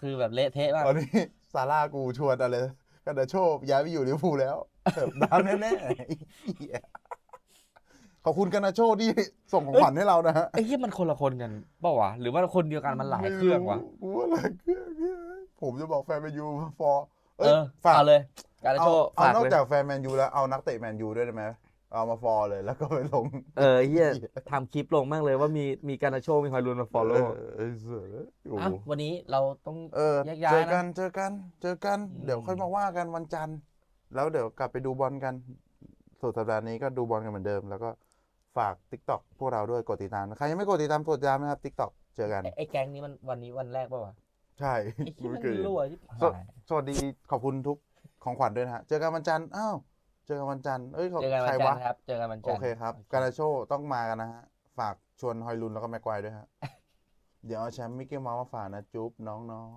คือแบบเละเทะมากตอนนี้ซาร่ากูชวนอะไรกันดาโชคย้ายไปอยู่ลิเวอร์พูลแล้วเสิร์ฟดาวแน่ๆไอ้เหี้ยขอบคุณกันนาโชที่ส่งของขวัญให้เรานะฮะไอ้เหี้ยมันคนละคนกันเปล่าวะหรือว่าคนเดียวกันมันหลายเครื่องวะไม่กูว่าหลายเครื่องเนี่ยผมจะบอกแฟนแมนยูฟอร์เออฝากเอาเลยการเอาโชว์เอาฝากนอกเลยจากแฟนแมนยูแล้วเอานักเตะแมนยูด้วยได้ไหม เอามาฟอร์เลยแล้วก็ไปลง เออเฮียทำคลิปลงมากเลยว่ามีมีการโชว์มีคอยรุนมาฟอลโล่เออเออเสือโอ้โหอ้าววันนี้เราต้องเออแยกย้ายเจอกันะนเจอกันเจอกันอืมเดี๋ยวค่อยมาว่ากันวันจันทร์ แล้วเดี๋ยวกลับไปดูบอลกันสุดสัปดาห์นี้ก็ดูบอลกันเหมือนเดิม แล้วก็ฝาก t ิ k t o k พวกเราด้วยกดติดตามใครยังไม่กดติดตามกดติดตามนะครับ t ิ k t o k เจอกันไอ้ไอ้แก๊งนี้มันวันนี้วันแรกเปล่าวะใช่ไอ้ที่มันเคยรั่วที่สวสวัสดีขอบคุณทุกของขวัญด้วยนะฮะเจอกันวันจันทร์อ้าว เจอกันวันจันทร์เอ้ยขอบเจอกันวัใครนจันวะ ทร์ครับ เจอกันวันจัโอนทร์เคครับ การาโชต้องมากันนะฮะ ฝากชวนฮอยลุนแล้วก็แม็กไกวด้วยฮะ เดี๋ยวเอาแชมป์มิกกี้เมาส์มาฝากนะ จุ๊บน้องๆ